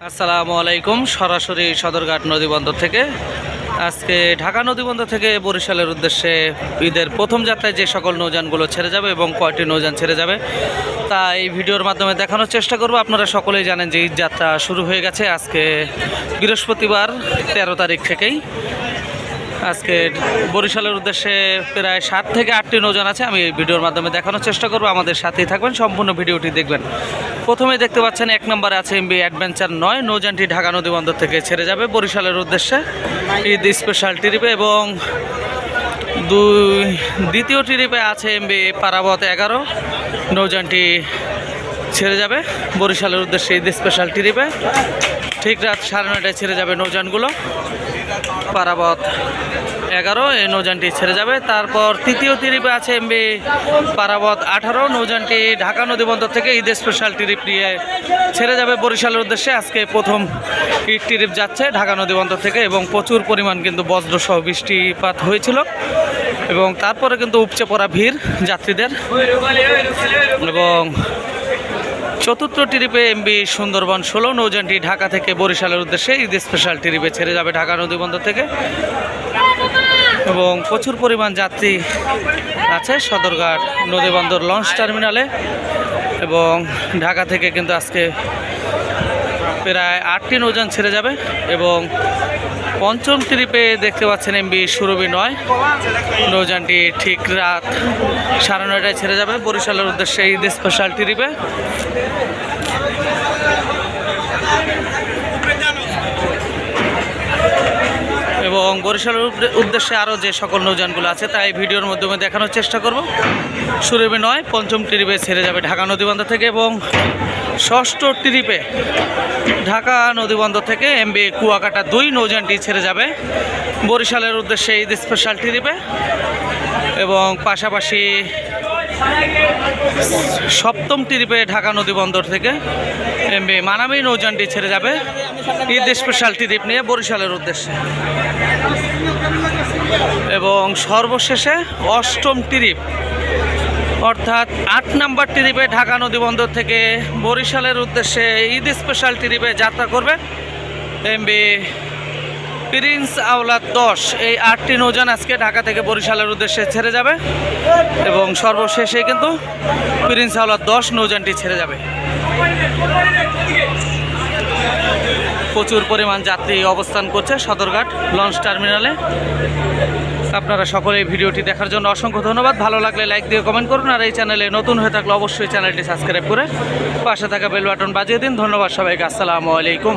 আসসালামু আলাইকুম, সরাসরি সদরঘাট নদীবন্দর থেকে। আজকে ঢাকা নদীবন্দর থেকে বরিশালের উদ্দেশ্যে ঈদের প্রথম যাত্রায় যে সকল নৌযানগুলো ছেড়ে যাবে এবং কয়টি নৌযান ছেড়ে যাবে, তা এই ভিডিওর মাধ্যমে দেখানোর চেষ্টা করব। আপনারা সকলেই জানেন যে ঈদ যাত্রা শুরু হয়ে গেছে আজকে বৃহস্পতিবার, তেরো তারিখ থেকেই। আজকে বরিশালের উদ্দেশ্যে প্রায় সাত থেকে আটটি নৌযান আছে, আমি এই ভিডিওর মাধ্যমে দেখানোর চেষ্টা করব। আমাদের সাথেই থাকবেন, সম্পূর্ণ ভিডিওটি দেখবেন। প্রথমে দেখতে পাচ্ছেন এক নম্বরে আছে এমবি অ্যাডভেঞ্চার নয়। নৌযানটি ঢাকা নদী বন্দর থেকে ছেড়ে যাবে। বরিশালের উদ্দেশ্যে ঈদ স্পেশাল ট্রিপে এবং দুই, দ্বিতীয় ট্রিপে আছে এমবি পারাবত এগারো। নৌযানটি ছেড়ে যাবে। বরিশালের উদ্দেশ্যে ঈদ স্পেশাল ট্রিপে। ঠিক রাত সাড়ে নয়টায় ছেড়ে যাবে নৌযানগুলো। পারাবত এগারো এই নৌযানটি ছেড়ে যাবে। তারপর তৃতীয় ট্রিপে আছে এমবি পারাবত আঠারো, নৌযানটি ঢাকা নদীবন্দর থেকে ঈদ স্পেশাল ট্রিপ নিয়ে ছেড়ে যাবে বরিশালের উদ্দেশ্যে। আজকে প্রথম ঈদ ট্রিপ যাচ্ছে ঢাকা নদীবন্দর থেকে এবং প্রচুর পরিমাণ কিন্তু বজ্রসহ বৃষ্টিপাত হয়েছিল এবং তারপরে কিন্তু উপচে পড়া ভিড় যাত্রীদের। এবং চতুর্থ ট্রিপে এমবি সুন্দরবন ষোলো, নৌযানটি ঢাকা থেকে বরিশালের উদ্দেশ্যে ঈদ স্পেশাল ট্রিপে ছেড়ে যাবে ঢাকা নদীবন্দর থেকে। এবং প্রচুর পরিমাণ যাত্রী আছে সদরঘাট নদীবন্দর লঞ্চ টার্মিনালে এবং ঢাকা থেকে কিন্তু আজকে প্রায় আটটি নৌযান ছেড়ে যাবে এবং পঞ্চম ট্রিপে দেখতে পাচ্ছেন এমবি সুরভি নয়। নৌযানটি ঠিক রাত সাড়ে নয়টায় ছেড়ে যাবে বরিশালের উদ্দেশ্যে ঈদ স্পেশাল ট্রিপে। বরিশালের উদ্দেশ্যে আরও যে সকল নৌযানগুলো আছে, তাই ভিডিওর মাধ্যমে দেখানোর চেষ্টা করব। সুরভি নয়, পঞ্চম ট্রিপে ছেড়ে যাবে ঢাকা নদীবন্দর থেকে এবং ষষ্ঠ ট্রিপে ঢাকা নদীবন্দর থেকে এমবি কুয়াকাটা দুই নৌযানটি ছেড়ে যাবে। বরিশালের উদ্দেশ্যে ঈদ স্পেশাল ট্রিপে এবং পাশাপাশি সপ্তম ট্রিপে ঢাকা নদীবন্দর থেকে এমবি নৌযানটি ছেড়ে যাবে। ঈদ স্পেশাল ট্রিপ নিয়ে বরিশালের উদ্দেশ্যে। এবং সর্বশেষে অষ্টম ট্রিপ অর্থাৎ আট নাম্বার ট্রিপে ঢাকা নদীবন্দর থেকে বরিশালের উদ্দেশ্যে ঈদ স্পেশাল ট্রিপে যাত্রা করবে। এমবি প্রিন্স আওলাদ দশ, এই আটটি নৌযান আজকে ঢাকা থেকে বরিশালের উদ্দেশ্যে ছেড়ে যাবে। এবং সর্বশেষে কিন্তু প্রিন্স আওলাদ দশ নৌযানটি ছেড়ে যাবে। প্রচুর পরিমাণ যাত্রী অবস্থান করছে সদরঘাট লঞ্চ টার্মিনালে। আপনারা সকলে এই ভিডিওটি দেখার জন্য অসংখ্য ধন্যবাদ। ভালো লাগলে লাইক দিয়ে কমেন্ট করুন আর এই চ্যানেলে নতুন হয়ে থাকলে অবশ্যই চ্যানেলটি সাবস্ক্রাইব করে পাশে থাকা বেল বাটন বাজিয়ে দিন। ধন্যবাদ সবাইকে। আসসালামু আলাইকুম।